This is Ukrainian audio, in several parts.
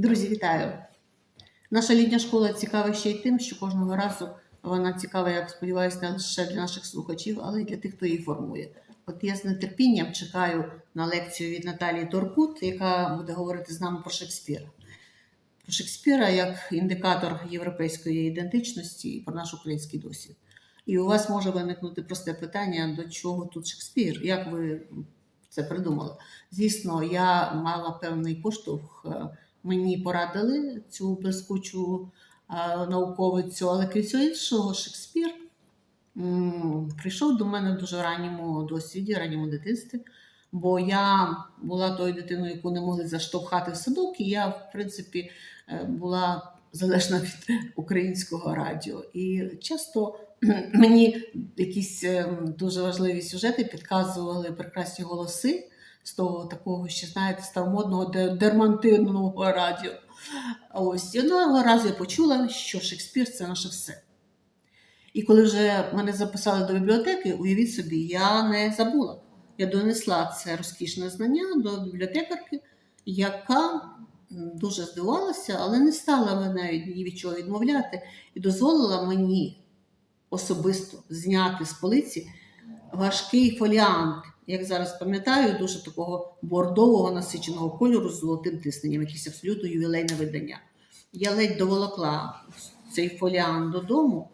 Друзі, вітаю! Наша літня школа цікава ще й тим, що кожного разу вона цікава, я сподіваюся, не лише для наших слухачів, але й для тих, хто її формує. От я з нетерпінням чекаю на лекцію від Наталії Торкут, яка буде говорити з нами про Шекспіра. Про Шекспіра як індикатор європейської ідентичності і про наш український досвід. І у вас може виникнути просте питання, до чого тут Шекспір? Як ви це придумали? Звісно, я мала певний поштовх. Мені порадили цю блискучу науковицю, але крім цього іншого, Шекспір прийшов до мене в дуже ранньому досвіді, ранньому дитинстві. Бо я була тою дитиною, яку не могли заштовхати в садок, і я, в принципі, е, була залежна від українського радіо. І часто мені якісь е, дуже важливі сюжети підказували прекрасні голоси з того такого, ще знаєте, старомодного дермантинного радіо. Ось і одного разу я почула, що Шекспір це наше все. І коли вже мене записали до бібліотеки, уявіть собі, я не забула. Я донесла це розкішне знання до бібліотекарки, яка дуже здивувалася, але не стала мене ні від чого відмовляти і дозволила мені особисто зняти з полиці важкий фоліант, як зараз пам'ятаю, дуже такого бордового насиченого кольору з золотим тисненням, якесь абсолютно ювілейне видання. Я ледь доволокла цей фоліант додому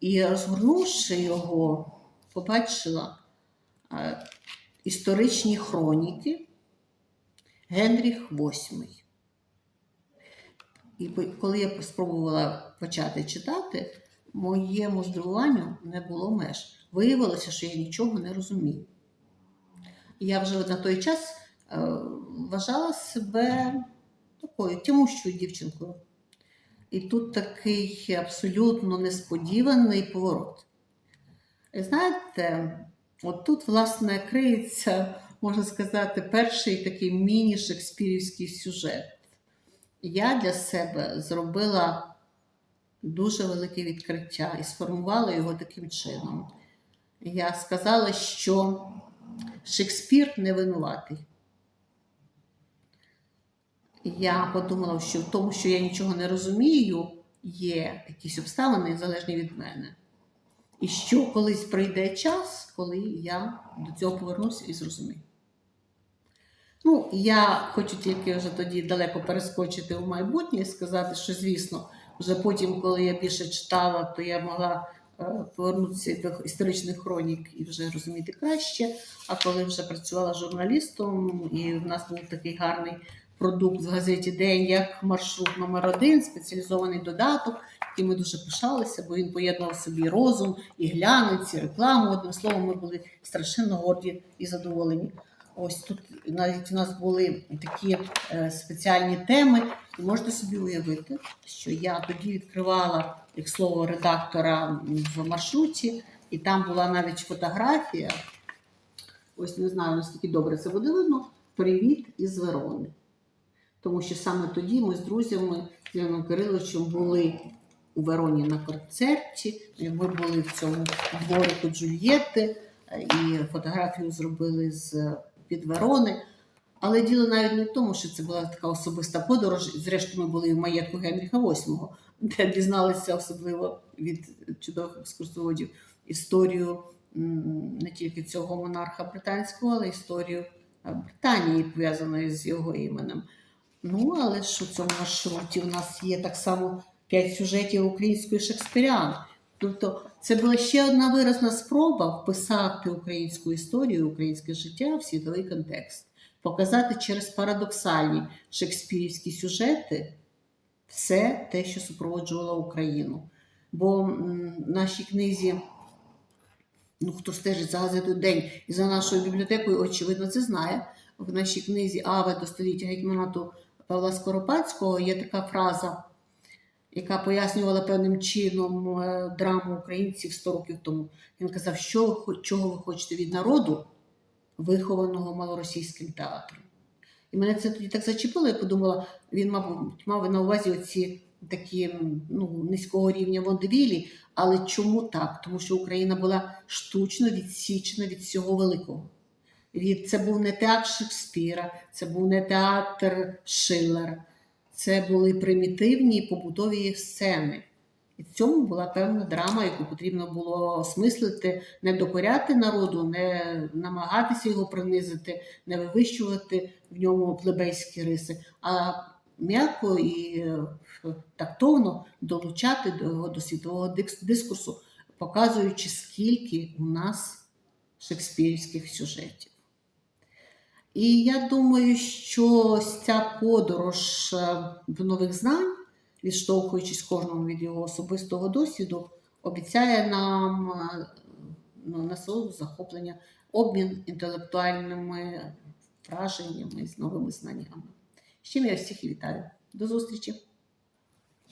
і, розгорнувши його, побачила історичні хроніки Генріх VIII. І коли я спробувала почати читати, моєму здивуванню не було меж. Виявилося, що я нічого не розумію. Я вже на той час е, вважала себе такою тямущою дівчинкою. І тут такий абсолютно несподіваний поворот. І знаєте, от тут, власне, криється, можна сказати, перший такий міні-шекспірівський сюжет. Я для себе зробила дуже велике відкриття і сформувала його таким чином. Я сказала, що Шекспір не винуватий. Я подумала, що в тому, що я нічого не розумію, є якісь обставини залежні від мене. І що колись прийде час, коли я до цього повернуся і зрозумію. Ну, я хочу тільки вже тоді далеко перескочити в майбутнє і сказати, що, звісно, вже потім, коли я більше читала, то я могла повернутися до історичних хронік і вже розуміти краще. А коли вже працювала журналістом, і в нас був такий гарний продукт в газеті День, як маршрут номер один, спеціалізований додаток, яким ми дуже пишалися, бо він поєднував собі розум і глянець, і рекламу. Одним словом, ми були страшенно горді і задоволені. Ось тут навіть у нас були такі е, спеціальні теми. І можете собі уявити, що я тоді відкривала, як слово редактора в маршруті, і там була навіть фотографія. Ось не знаю, наскільки добре це буде видно. Привіт із Верони. Тому що саме тоді ми з друзями з Іваном Кириловичем були у Вероні на концерті. Ми були в цьому дворику Джульєтти е, і фотографію зробили з під Верони. Але діло навіть не в тому, що це була така особиста подорож. Зрештою, ми були в маєтку Генріха VIII, де дізналися особливо від чудових екскурсоводів історію не тільки цього монарха британського, але й історію е, Британії, пов'язаної з його іменем. Ну, але ж у цьому маршруті у нас є так само п'ять сюжетів української Шекспірян. Тобто це була ще одна виразна спроба вписати українську історію, українське життя в світовий контекст, показати через парадоксальні шекспірівські сюжети все те, що супроводжувало Україну. Бо в нашій книзі, ну хто стежить за газетою День і за нашою бібліотекою, очевидно, це знає. В нашій книзі Аве до століття гетьманату Павла Скоропадського є така фраза, яка пояснювала певним чином е, драму українців 100 років тому. Він казав, що чого ви хочете від народу, вихованого малоросійським театром. І мене це тоді так зачепило, я подумала, він, мабуть, мав на увазі оці такі ну, низького рівня водевілі, але чому так? Тому що Україна була штучно відсічена від всього великого. Від, це був не театр Шекспіра, це був не театр Шиллера, це були примітивні побутові сцени. І в цьому була певна драма, яку потрібно було осмислити, не докоряти народу, не намагатися його принизити, не вивищувати в ньому плебейські риси, а м'яко і е, тактовно долучати до його до світового дискурсу, показуючи, скільки у нас шекспірівських сюжетів. І я думаю, що ця подорож в до нових знань, відштовхуючись кожному від його особистого досвіду, обіцяє нам е, ну, насолоду, захоплення, обмін інтелектуальними враженнями з новими знаннями. З чим я всіх вітаю. До зустрічі!